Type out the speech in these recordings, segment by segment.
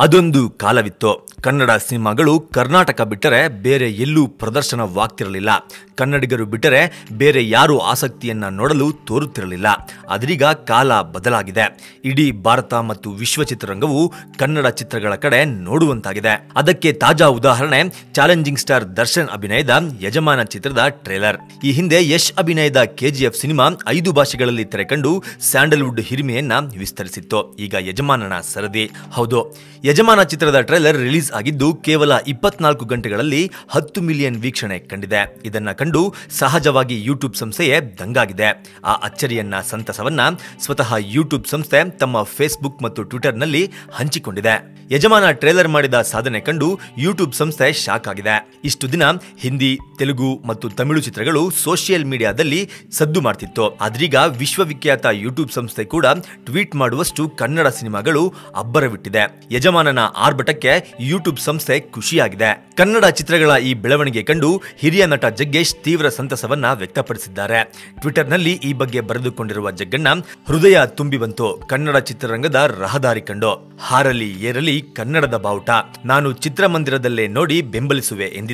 ಅದೊಂದು ಕಾಲವಿತ್ತು ಕನ್ನಡ ಸಿನಿಮಾಗಳು ಕರ್ನಾಟಕ ಬಿಟ್ಟರೆ ಬೇರೆ ಎಲ್ಲೂ ಪ್ರದರ್ಶನವಾಗ್ತಿರಲಿಲ್ಲ. ಕನ್ನಡಿಗರು ಬಿಟ್ಟರೆ ಬೇರೆ ಯಾರೂ ಆಸಕ್ತಿಯನ್ನ ನೋಡಲು ತೋರುತ್ತಿರಲಿಲ್ಲ. ಅದರೀಗ ಕಾಲ ಬದಲಾಗಿದೆ. ಇಡೀ ಭಾರತ ಮತ್ತು ವಿಶ್ವ ಚಿತ್ರರಂಗವು ಕನ್ನಡ ಚಿತ್ರಗಳ ಕಡೆ ನೋಡುವಂತಾಗಿದೆ. ಅದಕ್ಕೆ ತಾಜಾ ಉದಾಹರಣೆ ಚಾಲೆಂಜಿಂಗ್ ಸ್ಟಾರ್ ದರ್ಶನ್ ಅಭಿನಯದ ಯಜಮಾನ ಚಿತ್ರದ ಟ್ರೇಲರ್. ಈ ಹಿಂದೆ ಯಶ್ ಅಭಿನಯದ ಕೆಜಿಎಫ್ ಸಿನಿಮಾ ಐದು ಭಾಷೆಗಳಲ್ಲಿ ತೆರೆಕಂಡು ಸ್ಯಾಂಡಲ್ವುಡ್ ಹಿರಿಮೆಯನ್ನ ವಿಸ್ತರಿಸಿತ್ತು. ಈಗ ಯಜಮಾನನ ಸರದಿ. ಹೌದು, ಯಜಮಾನ ಚಿತ್ರದ ಟ್ರೇಲರ್ ರಿಲೀಸ್ ಆಗಿದ್ದು ಕೇವಲ ಇಪ್ಪತ್ನಾಲ್ಕು ಗಂಟೆಗಳಲ್ಲಿ ಹತ್ತು ಮಿಲಿಯನ್ ವೀಕ್ಷಣೆ ಕಂಡಿದೆ. ಇದನ್ನ ಕಂಡು ಸಹಜವಾಗಿ ಯೂಟ್ಯೂಬ್ ಸಂಸ್ಥೆಯೇ ದಂಗಾಗಿದೆ. ಆ ಅಚ್ಚರಿಯನ್ನ ಸಂತಸವನ್ನ ಸ್ವತಃ ಯೂಟ್ಯೂಬ್ ಸಂಸ್ಥೆ ತಮ್ಮ ಫೇಸ್ಬುಕ್ ಮತ್ತು ಟ್ವಿಟರ್ನಲ್ಲಿ ಹಂಚಿಕೊಂಡಿದೆ. ಯಜಮಾನ ಟ್ರೇಲರ್ ಮಾಡಿದ ಸಾಧನೆ ಕಂಡು ಯೂಟ್ಯೂಬ್ ಸಂಸ್ಥೆ ಶಾಕ್ ಆಗಿದೆ. ಇಷ್ಟು ದಿನ ಹಿಂದಿ, ತೆಲುಗು ಮತ್ತು ತಮಿಳು ಚಿತ್ರಗಳು ಸೋಷಿಯಲ್ ಮೀಡಿಯಾದಲ್ಲಿ ಸದ್ದು ಮಾಡ್ತಿತ್ತು. ಆದ್ರೀಗ ವಿಶ್ವವಿಖ್ಯಾತ ಯೂಟ್ಯೂಬ್ ಸಂಸ್ಥೆ ಕೂಡ ಟ್ವೀಟ್ ಮಾಡುವಷ್ಟು ಕನ್ನಡ ಸಿನಿಮಾಗಳು ಅಬ್ಬರವಿಟ್ಟಿದೆ ಯಜಮಾನನ ಆರ್ಭಟಕ್ಕೆ ಯೂಟ್ಯೂಬ್ ಸಂಸ್ಥೆ ಖುಷಿಯಾಗಿದೆ. ಕನ್ನಡ ಚಿತ್ರಗಳ ಈ ಬೆಳವಣಿಗೆ ಕಂಡು ಹಿರಿಯ ನಟ ಜಗ್ಗೇಶ್ ತೀವ್ರ ಸಂತಸವನ್ನ ವ್ಯಕ್ತಪಡಿಸಿದ್ದಾರೆ. ಟ್ವಿಟರ್ನಲ್ಲಿ ಈ ಬಗ್ಗೆ ಬರೆದುಕೊಂಡಿರುವ ಜಗ್ಗಣ್ಣ, ಹೃದಯ ತುಂಬಿ ಬಂತು. ಕನ್ನಡ ಚಿತ್ರರಂಗದ ರಹದಾರಿ ಕಂಡು. ಹಾರಲಿ, ಏರಲಿ ಕನ್ನಡದ ಬಾವುಟ. ನಾನು ಚಿತ್ರಮಂದಿರದಲ್ಲೇ ನೋಡಿ ಬೆಂಬಲಿಸುವೆ ಎಂದಿದ್ದಾರೆ.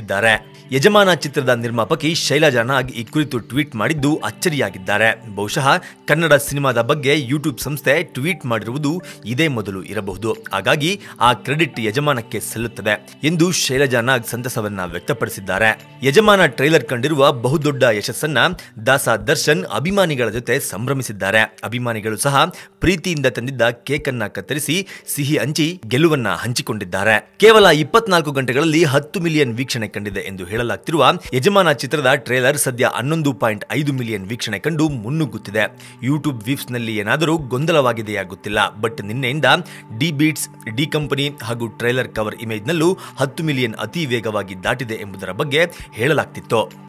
ಯಜಮಾನ ಚಿತ್ರದ ನಿರ್ಮಾಪಕಿ ಶೈಲಜಾ ನಾಗ್ ಈ ಕುರಿತು ಟ್ವೀಟ್ ಮಾಡಿದ್ದು ಅಚ್ಚರಿಯಾಗಿದ್ದಾರೆ. ಬಹುಶಃ ಕನ್ನಡ ಸಿನಿಮಾದ ಬಗ್ಗೆ ಯೂಟ್ಯೂಬ್ ಸಂಸ್ಥೆ ಟ್ವೀಟ್ ಮಾಡಿರುವುದು ಇದೇ ಮೊದಲು ಇರಬಹುದು. ಹಾಗಾಗಿ ಆ ಕ್ರೆಡಿಟ್ ಯಜಮಾನಕ್ಕೆ ಸಲ್ಲುತ್ತದೆ ಎಂದು ಶೈಲಜಾ ನಾಗ್ ಸಂತಸವನ್ನ ವ್ಯಕ್ತಪಡಿಸಿದ್ದಾರೆ. ಯಜಮಾನ ಟ್ರೈಲರ್ ಕಂಡಿರುವ ಬಹುದೊಡ್ಡ ಯಶಸ್ಸನ್ನ ದಾಸ ದರ್ಶನ್ ಅಭಿಮಾನಿಗಳ ಜೊತೆ ಸಂಭ್ರಮಿಸಿದ್ದಾರೆ. ಅಭಿಮಾನಿಗಳು ಸಹ ಪ್ರೀತಿಯಿಂದ ತಂದಿದ್ದ ಕೇಕ್ ಅನ್ನ ಕತ್ತರಿಸಿ ಸಿಹಿ ಹಂಚಿ ಗೆಲುವನ್ನ ಹಂಚಿಕೊಂಡಿದ್ದಾರೆ. ಕೇವಲ ಇಪ್ಪತ್ನಾಲ್ಕು ಗಂಟೆಗಳಲ್ಲಿ ಹತ್ತು ಮಿಲಿಯನ್ ವೀಕ್ಷಣೆ ಕಂಡಿದೆ ಎಂದು ಹೇಳಲಾಗ್ತಿರುವ ಯಜಮಾನ ಚಿತ್ರದ ಟ್ರೇಲರ್ ಸದ್ಯ ಹನ್ನೊಂದು ಪಾಯಿಂಟ್ ಐದು ಮಿಲಿಯನ್ ವೀಕ್ಷಣೆ ಕಂಡು ಮುನ್ನುಗ್ಗುತ್ತಿದೆ. ಯೂಟ್ಯೂಬ್ ವೀವ್ಸ್ನಲ್ಲಿ ಏನಾದರೂ ಗೊಂದಲವಾಗಿದೆಯಾಗುತ್ತಿಲ್ಲ ಬಟ್ ನಿನ್ನೆಯಿಂದ ಡಿ ಬೀಟ್ಸ್, ಡಿ ಕಂಪನಿ ಹಾಗೂ ಟ್ರೇಲರ್ ಕವರ್ ಇಮೇಜ್ ನಲ್ಲೂ ಹತ್ತು ಮಿಲಿಯನ್ ಅತಿ ವೇಗವಾಗಿ ದಾಟಿದೆ ಎಂಬುದರ ಬಗ್ಗೆ ಹೇಳಲಾಗ್ತಿತ್ತು.